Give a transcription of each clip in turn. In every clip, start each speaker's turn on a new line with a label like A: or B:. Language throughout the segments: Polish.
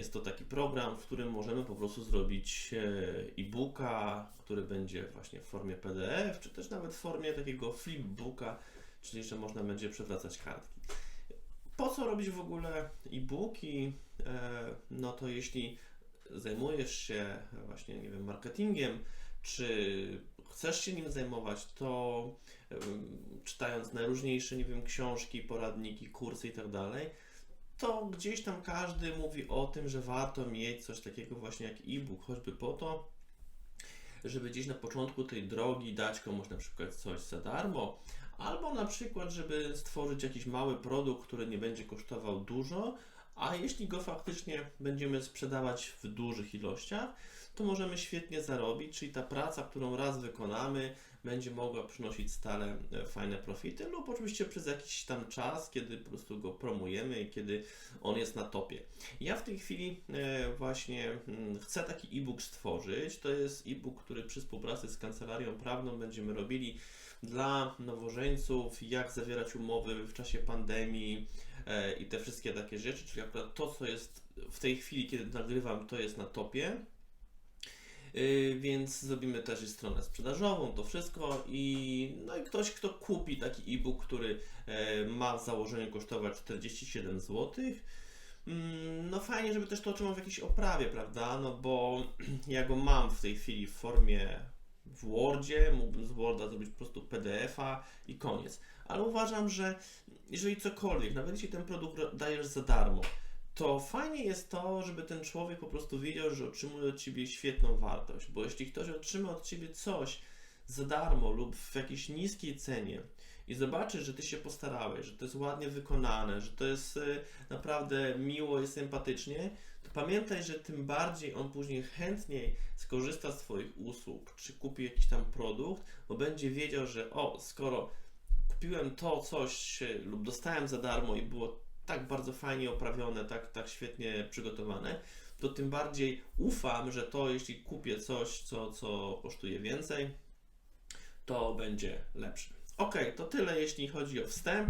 A: Jest to taki program, w którym możemy po prostu zrobić e, e-booka, który będzie właśnie w formie PDF, czy też nawet w formie takiego flipbooka, czyli że można będzie przewracać kartki. Po co robić w ogóle e-booki? E, No to jeśli zajmujesz się właśnie, nie wiem, marketingiem, czy chcesz się nim zajmować, to em, czytając najróżniejsze, nie wiem, książki, poradniki, kursy i tak dalej, to gdzieś tam każdy mówi o tym, że warto mieć coś takiego właśnie jak e-book, choćby po to, żeby gdzieś na początku tej drogi dać komuś na przykład coś za darmo, albo na przykład, żeby stworzyć jakiś mały produkt, który nie będzie kosztował dużo, a jeśli go faktycznie będziemy sprzedawać w dużych ilościach, to możemy świetnie zarobić, czyli ta praca, którą raz wykonamy, będzie mogła przynosić stale e, fajne profity, lub oczywiście przez jakiś tam czas, kiedy po prostu go promujemy i kiedy on jest na topie. Ja w tej chwili e, właśnie mm, chcę taki e-book stworzyć. To jest e-book, który przy współpracy z kancelarią prawną będziemy robili dla nowożeńców, jak zawierać umowy w czasie pandemii e, i te wszystkie takie rzeczy, czyli akurat to, co jest w tej chwili, kiedy nagrywam, to jest na topie. Yy, więc zrobimy też i stronę sprzedażową, to wszystko i no i ktoś, kto kupi taki e-book, który e, ma w założeniu kosztować 47 zł. Mm, No fajnie, żeby też to otrzymał w jakiejś oprawie, prawda? No bo ja go mam w tej chwili w formie w Wordzie, mógłbym z Worda zrobić po prostu PDF-a i koniec. Ale uważam, że jeżeli cokolwiek, nawet jeśli ten produkt ro- dajesz za darmo, to fajnie jest to, żeby ten człowiek po prostu wiedział, że otrzymuje od Ciebie świetną wartość, bo jeśli ktoś otrzyma od Ciebie coś za darmo lub w jakiejś niskiej cenie i zobaczy, że Ty się postarałeś, że to jest ładnie wykonane, że to jest y, naprawdę miło i sympatycznie, to pamiętaj, że tym bardziej on później chętniej skorzysta z Twoich usług, czy kupi jakiś tam produkt, bo będzie wiedział, że o, skoro kupiłem to coś y, lub dostałem za darmo i było tak bardzo fajnie oprawione, tak, tak świetnie przygotowane, to tym bardziej ufam, że to jeśli kupię coś, co, co kosztuje więcej, to będzie lepsze. Ok, to tyle jeśli chodzi o wstęp.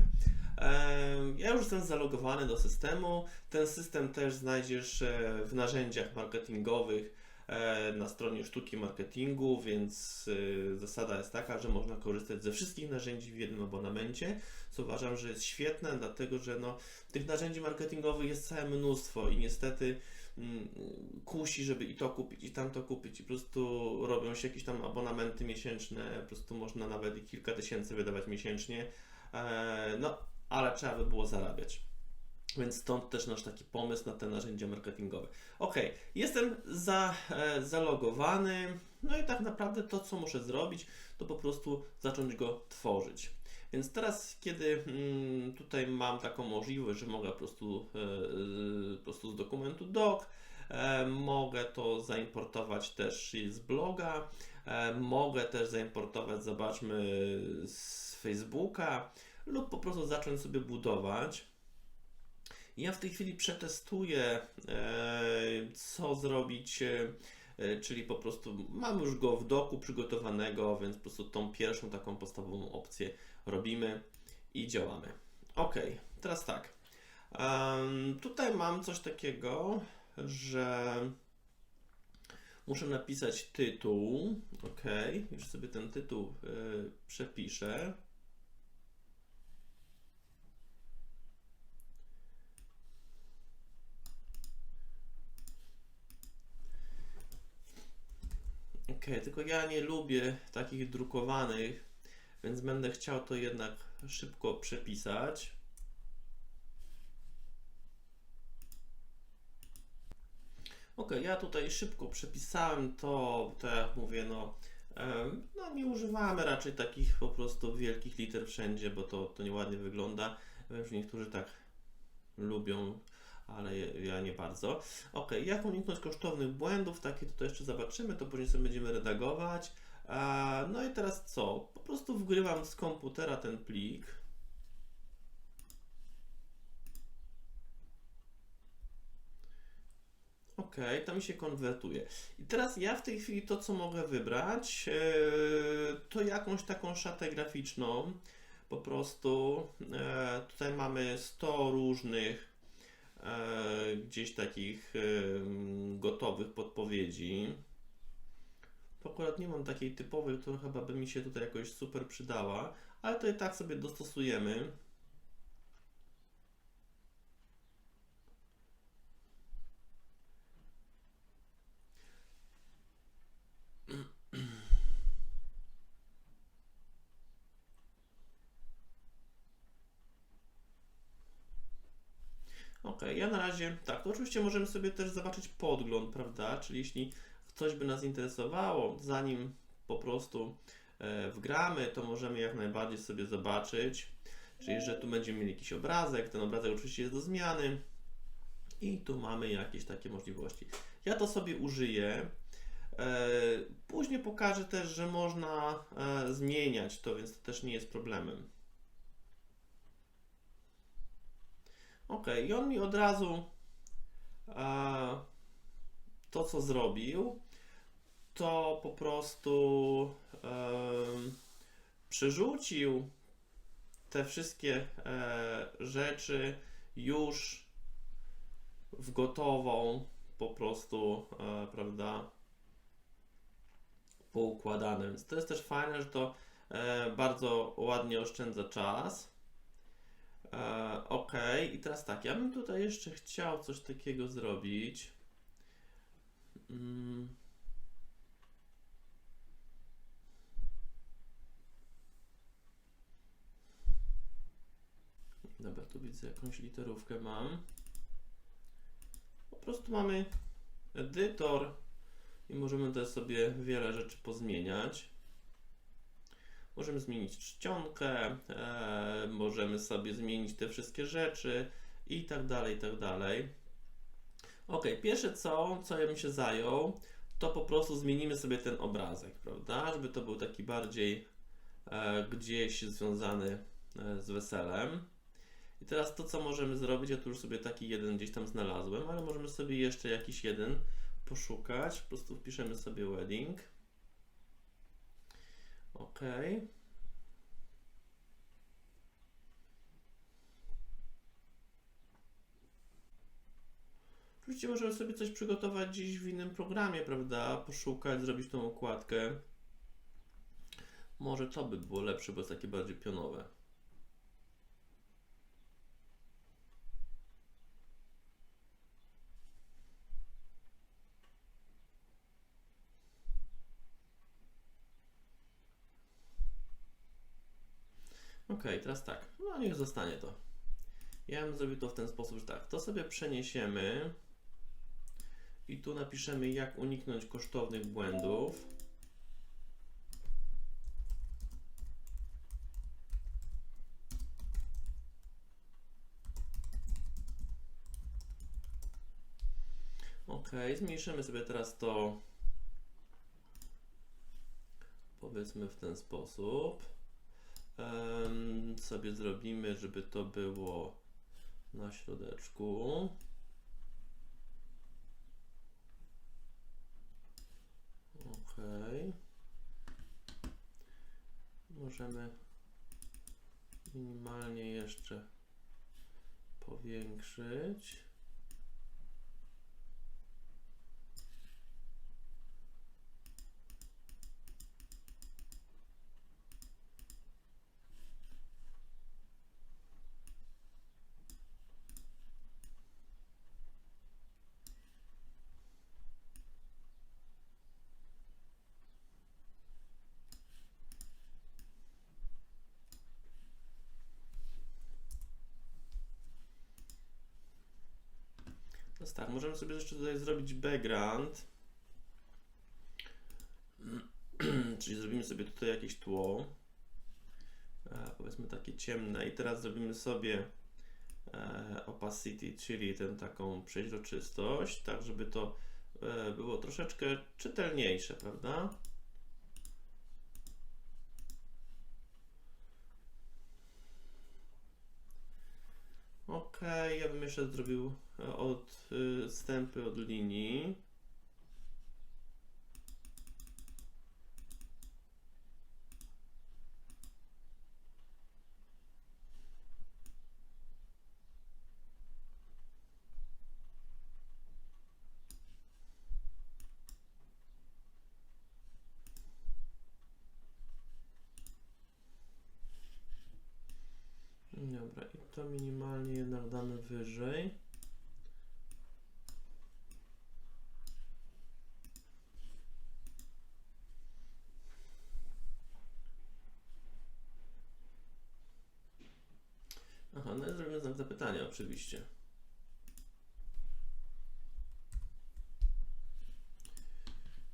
A: Ja już jestem zalogowany do systemu. Ten system też znajdziesz e, w narzędziach marketingowych na stronie sztuki marketingu, więc e, zasada jest taka, że można korzystać ze wszystkich narzędzi w jednym abonamencie, co uważam, że jest świetne, dlatego że no, tych narzędzi marketingowych jest całe mnóstwo i niestety mm, kusi, żeby i to kupić, i tamto kupić, i po prostu robią się jakieś tam abonamenty miesięczne, po prostu można nawet i kilka tysięcy wydawać miesięcznie, e, no, ale trzeba by było zarabiać. Więc stąd też nasz taki pomysł na te narzędzia marketingowe. Ok, jestem za, e, zalogowany, no i tak naprawdę to, co muszę zrobić, to po prostu zacząć go tworzyć. Więc teraz, kiedy mm, tutaj mam taką możliwość, że mogę po prostu, e, e, po prostu z dokumentu doc, e, mogę to zaimportować też z bloga, e, mogę też zaimportować, zobaczmy, z Facebooka lub po prostu zacząć sobie budować. Ja w tej chwili przetestuję, e, co zrobić, e, e, czyli po prostu mam już go w doku przygotowanego, więc po prostu tą pierwszą taką podstawową opcję robimy i działamy. Ok, teraz tak. Tutaj mam coś takiego, że muszę napisać tytuł. Ok, już sobie ten tytuł przepiszę. Ok, tylko ja nie lubię takich drukowanych, więc będę chciał to jednak szybko przepisać. Ok, ja tutaj szybko przepisałem to, tak jak mówię, no, no nie używamy raczej takich po prostu wielkich liter wszędzie, bo to, to nieładnie wygląda. Wiem, że niektórzy tak lubią, ale ja- nie bardzo. Ok, jak uniknąć kosztownych błędów, takie to jeszcze zobaczymy, to później sobie będziemy redagować. A, no i teraz co? Po prostu wgrywam z komputera ten plik. Ok, to mi się konwertuje. I teraz ja w tej chwili to, co mogę wybrać, e, to jakąś taką szatę graficzną. Po prostu e, tutaj mamy 100 różnych e, gdzieś takich e, gotowych podpowiedzi. To akurat nie mam takiej typowej, która chyba by mi się tutaj jakoś super przydała, ale to i tak sobie dostosujemy. Ok, ja na razie, tak, to oczywiście możemy sobie też zobaczyć podgląd, prawda? Czyli jeśli coś by nas interesowało, zanim po prostu e, wgramy, to możemy jak najbardziej sobie zobaczyć. Czyli, że tu będziemy mieli jakiś obrazek, ten obrazek oczywiście jest do zmiany i tu mamy jakieś takie możliwości. Ja to sobie użyję. E, Później pokażę też, że można e, zmieniać to, więc to też nie jest problemem. Ok, i on mi od razu e, to, co zrobił, to po prostu em, przerzucił te wszystkie e, rzeczy już w gotową, po prostu, e, prawda, poukładane. Więc to jest też fajne, że to e, bardzo ładnie oszczędza czas. E, ok, i teraz tak, ja bym tutaj jeszcze chciał coś takiego zrobić. Mm. Dobra, tu widzę jakąś literówkę mam. Po prostu mamy edytor i możemy też sobie wiele rzeczy pozmieniać. Możemy zmienić czcionkę, e, możemy sobie zmienić te wszystkie rzeczy i tak dalej, i tak dalej. Ok, pierwsze co, co ja bym się zajął, to po prostu zmienimy sobie ten obrazek, prawda? Żeby to był taki bardziej e, gdzieś związany e, z weselem. I teraz to, co możemy zrobić, ja tu już sobie taki jeden gdzieś tam znalazłem, ale możemy sobie jeszcze jakiś jeden poszukać. Po prostu wpiszemy sobie wedding. OK. Oczywiście możemy sobie coś przygotować gdzieś w innym programie, prawda? Poszukać, zrobić tą układkę. Może to by było lepsze, bo jest takie bardziej pionowe. Ok, teraz tak. No niech zostanie to. Ja bym zrobił to w ten sposób, że tak. To sobie przeniesiemy i tu napiszemy jak uniknąć kosztownych błędów. Ok, zmniejszymy sobie teraz to powiedzmy w ten sposób. Sobie zrobimy, żeby to było na środeczku. Ok. Możemy minimalnie jeszcze powiększyć. Teraz tak, możemy sobie jeszcze tutaj zrobić background. Czyli zrobimy sobie tutaj jakieś tło. E, powiedzmy takie ciemne. I teraz zrobimy sobie e, opacity, czyli tę taką przeźroczystość, tak żeby to e, było troszeczkę czytelniejsze, prawda? Ok, ja bym jeszcze zrobił e, od y, stępy od linii. Dobra, i to minimalnie jednak damy wyżej. Aha, no i zrobimy znak zapytania oczywiście.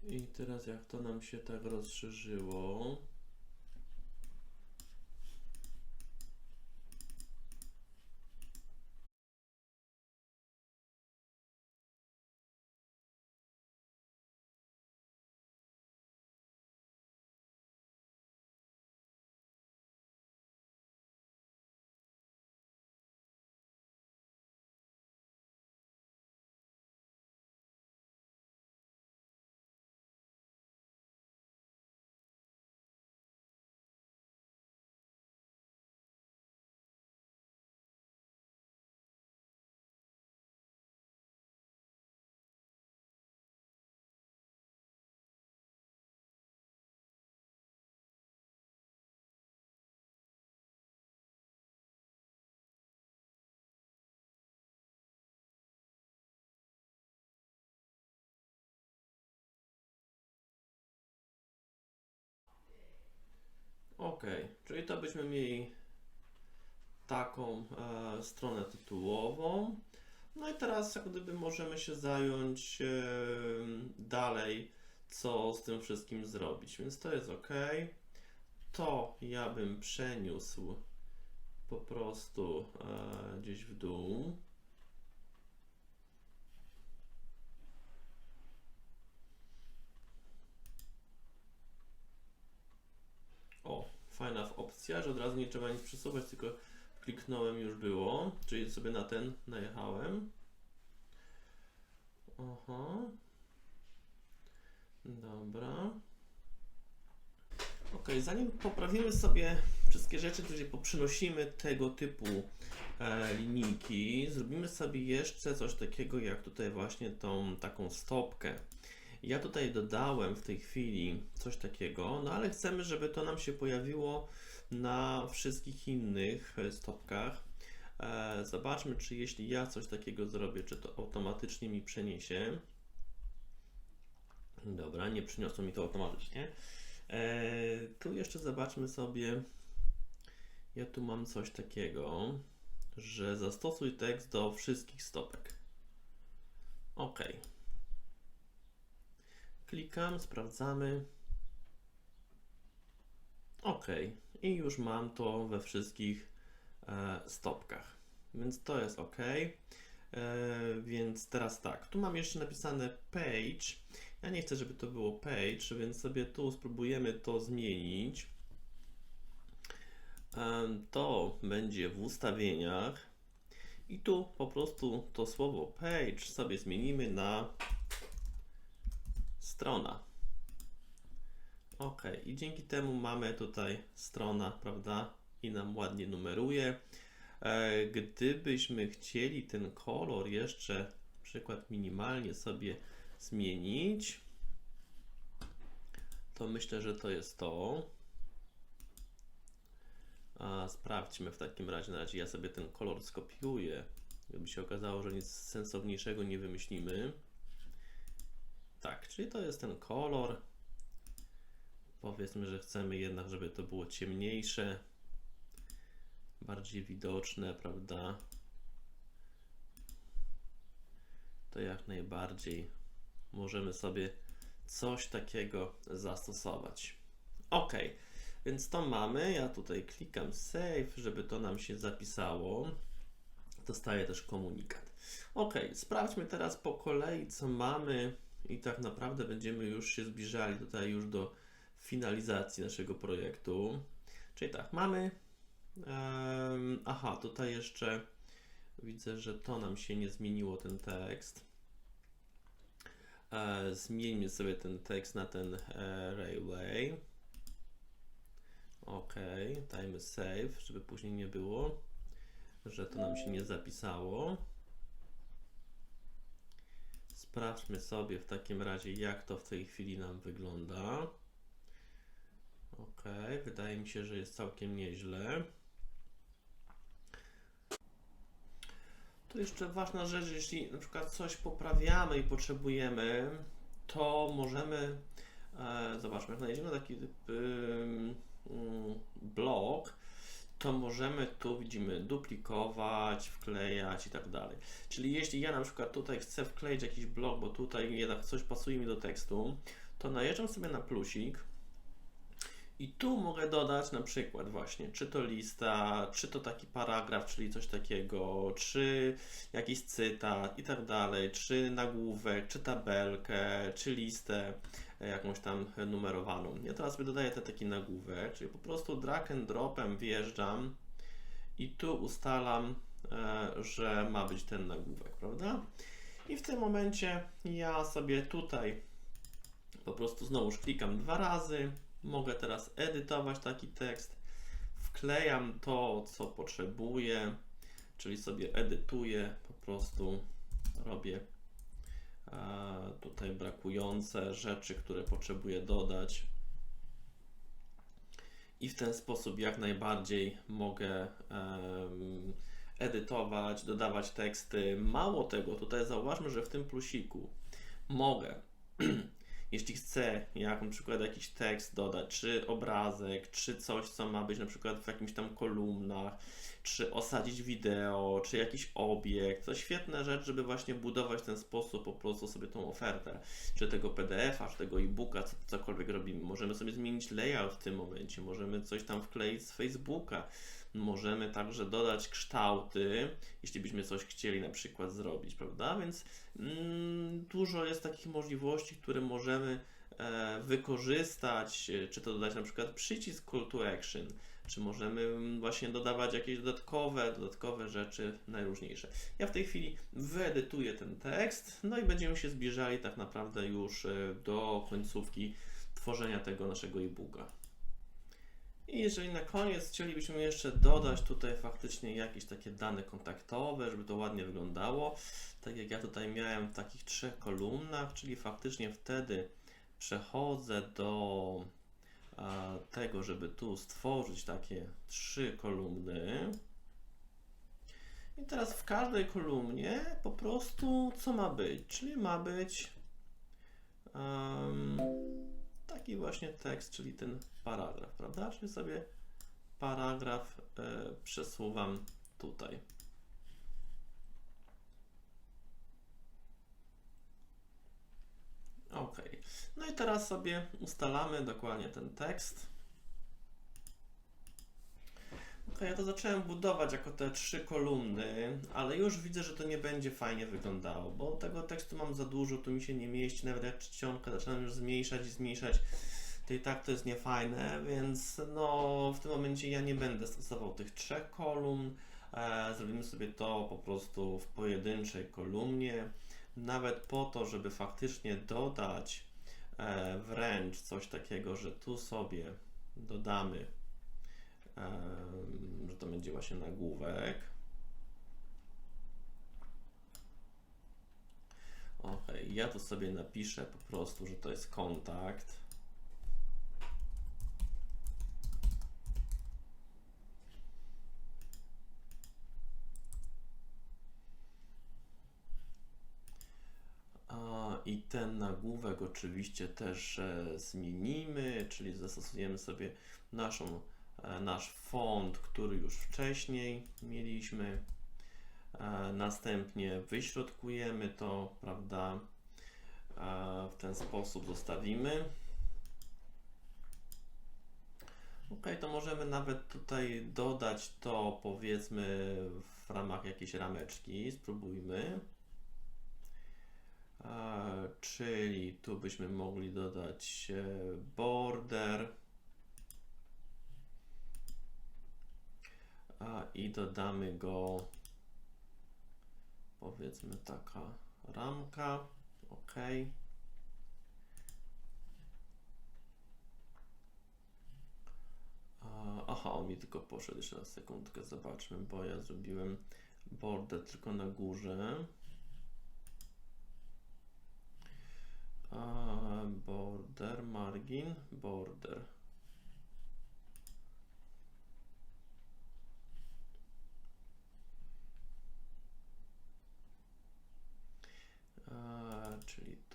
A: I teraz jak to nam się tak rozszerzyło. Ok, czyli to byśmy mieli taką e, stronę tytułową. No i teraz jak gdyby możemy się zająć e, dalej, co z tym wszystkim zrobić. Więc to jest ok. To ja bym przeniósł po prostu e, gdzieś w dół. O, fajna opcja, że od razu nie trzeba nic przesuwać, tylko kliknąłem już było, czyli sobie na ten najechałem. Aha. Dobra. Ok, zanim poprawimy sobie wszystkie rzeczy, gdzie poprzynosimy tego typu e, linijki, zrobimy sobie jeszcze coś takiego jak tutaj właśnie tą taką stopkę. Ja tutaj dodałem w tej chwili coś takiego, no ale chcemy, żeby to nam się pojawiło na wszystkich innych e, stopkach. E, zobaczmy, czy jeśli ja coś takiego zrobię, czy to automatycznie mi przeniesie. Dobra, nie przyniosło mi to automatycznie. E, tu jeszcze zobaczmy sobie. Ja tu mam coś takiego, że zastosuj tekst do wszystkich stopek. OK. Klikam, sprawdzamy. OK. I już mam to we wszystkich e, stopkach. Więc to jest OK. E, więc teraz tak, tu mam jeszcze napisane page. Ja nie chcę, żeby to było page, więc sobie tu spróbujemy to zmienić. E, to będzie w ustawieniach. I tu po prostu to słowo page sobie zmienimy na strona. Ok, i dzięki temu mamy tutaj strona, prawda? I nam ładnie numeruje. E, Gdybyśmy chcieli ten kolor jeszcze, przykład minimalnie sobie zmienić, to myślę, że to jest to. A sprawdźmy w takim razie. Na razie ja sobie ten kolor skopiuję. Gdyby się okazało, że nic sensowniejszego nie wymyślimy. Tak, czyli to jest ten kolor. Powiedzmy, że chcemy jednak, żeby to było ciemniejsze, bardziej widoczne, prawda? To jak najbardziej możemy sobie coś takiego zastosować. Ok, więc to mamy. Ja tutaj klikam save, żeby to nam się zapisało. Dostaję też komunikat. Ok, sprawdźmy teraz po kolei, co mamy i tak naprawdę będziemy już się zbliżali tutaj już do finalizacji naszego projektu. Czyli tak, mamy. Um, aha, tutaj jeszcze widzę, że to nam się nie zmieniło, ten tekst. E, zmieńmy sobie ten tekst na ten e, railway. OK, dajmy save, żeby później nie było, że to nam się nie zapisało. Sprawdźmy sobie w takim razie, jak to w tej chwili nam wygląda. Ok, wydaje mi się, że jest całkiem nieźle. Tu jeszcze ważna rzecz, jeśli na przykład coś poprawiamy i potrzebujemy, to możemy, e, zobaczmy, jak znajdziemy taki typ ym, mm, blok, to możemy tu, widzimy, duplikować, wklejać i tak dalej. Czyli jeśli ja na przykład tutaj chcę wkleić jakiś blok, bo tutaj jednak coś pasuje mi do tekstu, to najeżdżam sobie na plusik i tu mogę dodać na przykład właśnie, czy to lista, czy to taki paragraf, czyli coś takiego, czy jakiś cytat i tak dalej, czy nagłówek, czy tabelkę, czy listę e, jakąś tam numerowaną. Ja teraz sobie dodaję ten taki nagłówek, czyli po prostu drag and dropem wjeżdżam i tu ustalam, e, że ma być ten nagłówek, prawda? I w tym momencie ja sobie tutaj po prostu znowuż klikam dwa razy, Mogę teraz edytować taki tekst, wklejam to, co potrzebuję, czyli sobie edytuję, po prostu robię tutaj brakujące rzeczy, które potrzebuję dodać. I w ten sposób jak najbardziej mogę edytować, dodawać teksty. Mało tego, tutaj zauważmy, że w tym plusiku mogę jeśli chcę, jak na przykład jakiś tekst dodać, czy obrazek, czy coś, co ma być na przykład w jakimś tam kolumnach, czy osadzić wideo, czy jakiś obiekt, to świetna rzecz, żeby właśnie budować w ten sposób po prostu sobie tą ofertę, czy tego PDF-a, czy tego e-booka, co, cokolwiek robimy. Możemy sobie zmienić layout w tym momencie, możemy coś tam wkleić z Facebooka, możemy także dodać kształty, jeśli byśmy coś chcieli na przykład zrobić, prawda? Więc mm, dużo jest takich możliwości, które możemy e, wykorzystać, e, czy to dodać na przykład przycisk call to action, czy możemy mm, właśnie dodawać jakieś dodatkowe, dodatkowe rzeczy najróżniejsze. Ja w tej chwili wyedytuję ten tekst, no i będziemy się zbliżali tak naprawdę już e, do końcówki tworzenia tego naszego e-booka. I jeżeli na koniec chcielibyśmy jeszcze dodać tutaj faktycznie jakieś takie dane kontaktowe, żeby to ładnie wyglądało, tak jak ja tutaj miałem w takich trzech kolumnach, czyli faktycznie wtedy przechodzę do tego, żeby tu stworzyć takie trzy kolumny. I teraz w każdej kolumnie po prostu co ma być? Czyli ma być um, taki właśnie tekst, czyli ten paragraf, prawda? Czyli sobie paragraf e, przesuwam tutaj. OK. No i teraz sobie ustalamy dokładnie ten tekst. Ok, ja to zacząłem budować jako te trzy kolumny, ale już widzę, że to nie będzie fajnie wyglądało, bo tego tekstu mam za dużo, tu mi się nie mieści, nawet jak czcionkę zaczynam już zmniejszać i zmniejszać, to i tak to jest niefajne, więc no w tym momencie ja nie będę stosował tych trzech kolumn, e, zrobimy sobie to po prostu w pojedynczej kolumnie, nawet po to, żeby faktycznie dodać e, wręcz coś takiego, że tu sobie dodamy że to będzie właśnie nagłówek. Ok, ja to sobie napiszę po prostu, że to jest kontakt. I ten nagłówek oczywiście też e, zmienimy, czyli zastosujemy sobie naszą nasz font, który już wcześniej mieliśmy. E, następnie wyśrodkujemy to, prawda? E, w ten sposób zostawimy. Ok, to możemy nawet tutaj dodać to powiedzmy w ramach jakiejś rameczki. Spróbujmy. Czyli tu byśmy mogli dodać border. I dodamy go powiedzmy taka ramka, ok. Aha, on mi tylko poszedł, jeszcze na sekundkę zobaczmy, bo ja zrobiłem border tylko na górze. Border, margin, border.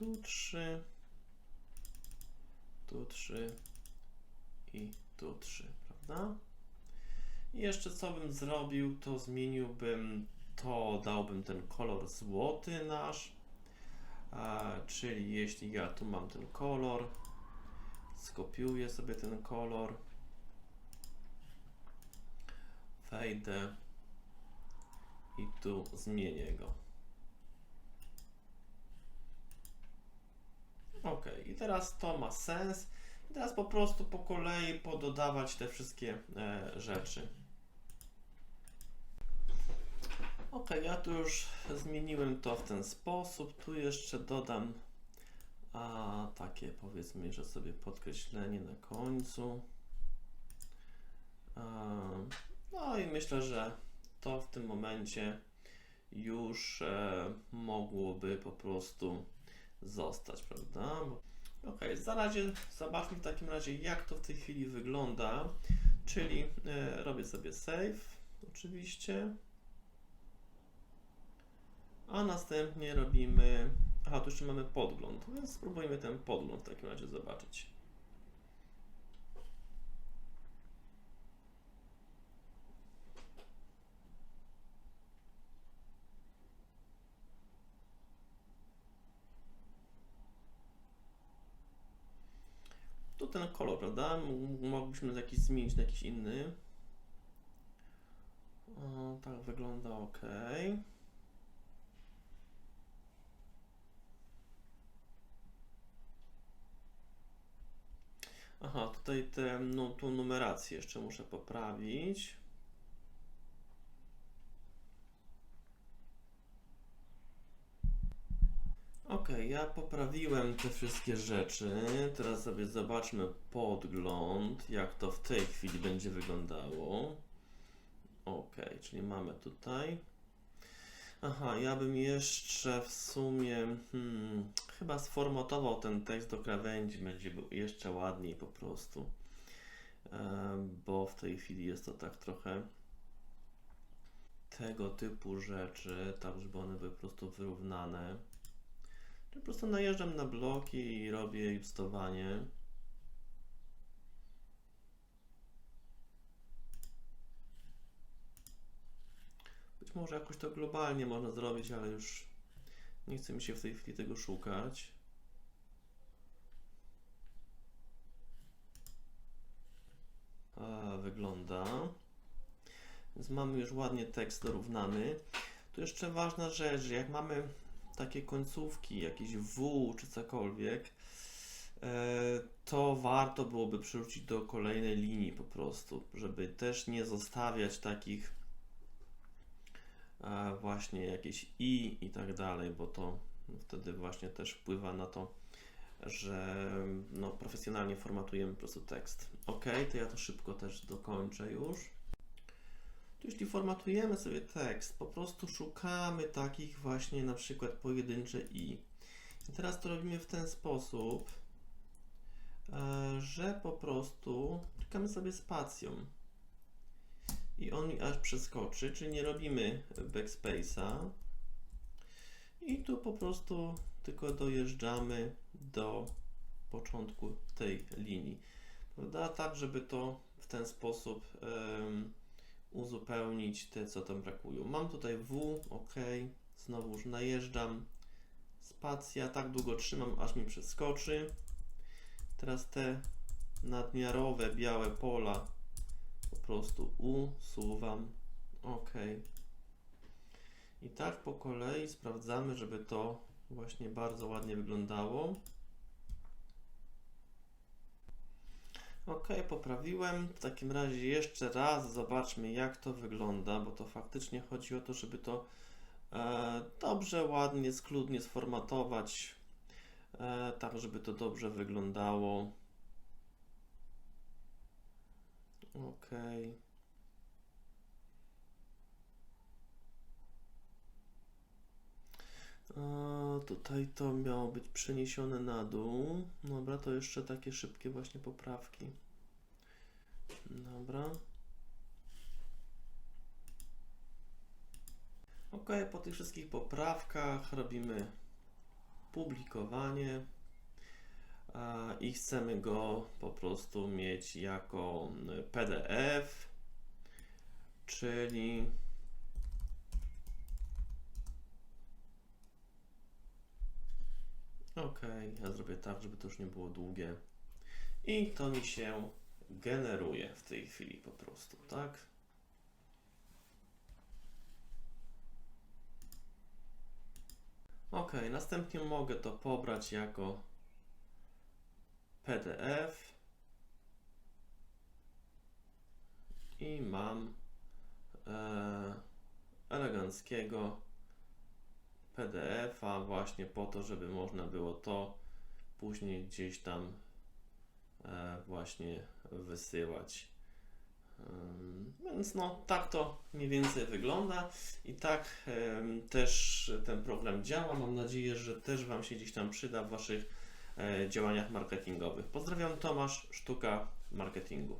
A: Tu 3, tu 3 i tu 3, prawda? I jeszcze co bym zrobił, to zmieniłbym to, dałbym ten kolor złoty nasz, a, czyli jeśli ja tu mam ten kolor, skopiuję sobie ten kolor, wejdę i tu zmienię go. Ok, i teraz to ma sens. I teraz po prostu po kolei pododawać te wszystkie e, rzeczy. Ok, ja tu już zmieniłem to w ten sposób. Tu jeszcze dodam a, takie powiedzmy, że sobie podkreślenie na końcu. A, no i myślę, że to w tym momencie już e, mogłoby po prostu zostać, prawda? Ok, za razie zobaczmy w takim razie, jak to w tej chwili wygląda. Czyli e, robię sobie save, oczywiście. A następnie robimy. Aha, tu jeszcze mamy podgląd, więc spróbujmy ten podgląd w takim razie zobaczyć. Tu ten kolor, prawda? Moglibyśmy jakiś zmienić na jakiś inny. O, tak wygląda ok. Aha, tutaj tę no, numerację jeszcze muszę poprawić. Ok, ja poprawiłem te wszystkie rzeczy. Teraz sobie zobaczmy podgląd, jak to w tej chwili będzie wyglądało. Ok, czyli mamy tutaj. Aha, ja bym jeszcze w sumie hmm, chyba sformatował ten tekst do krawędzi, będzie jeszcze ładniej po prostu. E, bo w tej chwili jest to tak trochę tego typu rzeczy, tak żeby one były po prostu wyrównane. Czyli po prostu najeżdżam na bloki i robię justowanie. Być może jakoś to globalnie można zrobić, ale już nie chce mi się w tej chwili tego szukać. A, wygląda. Więc mamy już ładnie tekst dorównany. Tu jeszcze ważna rzecz, jak mamy takie końcówki, jakieś W czy cokolwiek, e, to warto byłoby przerzucić do kolejnej linii po prostu, żeby też nie zostawiać takich e, właśnie jakieś i i tak dalej, bo to wtedy właśnie też wpływa na to, że no, profesjonalnie formatujemy po prostu tekst. Ok, to ja to szybko też dokończę już. Tu jeśli formatujemy sobie tekst, po prostu szukamy takich właśnie na przykład pojedyncze i. I teraz to robimy w ten sposób, e, że po prostu klikamy sobie spacją i on mi aż przeskoczy, czyli nie robimy backspace'a i tu po prostu tylko dojeżdżamy do początku tej linii, prawda? Tak, żeby to w ten sposób em, uzupełnić te, co tam brakują. Mam tutaj W, OK, znowuż najeżdżam, spacja, tak długo trzymam, aż mi przeskoczy. Teraz te nadmiarowe białe pola po prostu usuwam, OK. I tak po kolei sprawdzamy, żeby to właśnie bardzo ładnie wyglądało. Ok, poprawiłem. W takim razie jeszcze raz zobaczmy, jak to wygląda, bo to faktycznie chodzi o to, żeby to e, dobrze, ładnie, schludnie sformatować, e, tak żeby to dobrze wyglądało. Ok. A, tutaj to miało być przeniesione na dół. Dobra, to jeszcze takie szybkie właśnie poprawki. Dobra. Ok, po tych wszystkich poprawkach robimy publikowanie i chcemy go po prostu mieć jako PDF, czyli ok, ja zrobię tak, żeby to już nie było długie i to mi się generuje w tej chwili po prostu, tak? Ok, następnie mogę to pobrać jako PDF i mam e, eleganckiego PDF-a właśnie po to, żeby można było to później gdzieś tam e, właśnie wysyłać. Więc no, tak to mniej więcej wygląda i tak też ten program działa. Mam nadzieję, że też Wam się gdzieś tam przyda w Waszych e, działaniach marketingowych. Pozdrawiam, Tomasz Sztuka Marketingu.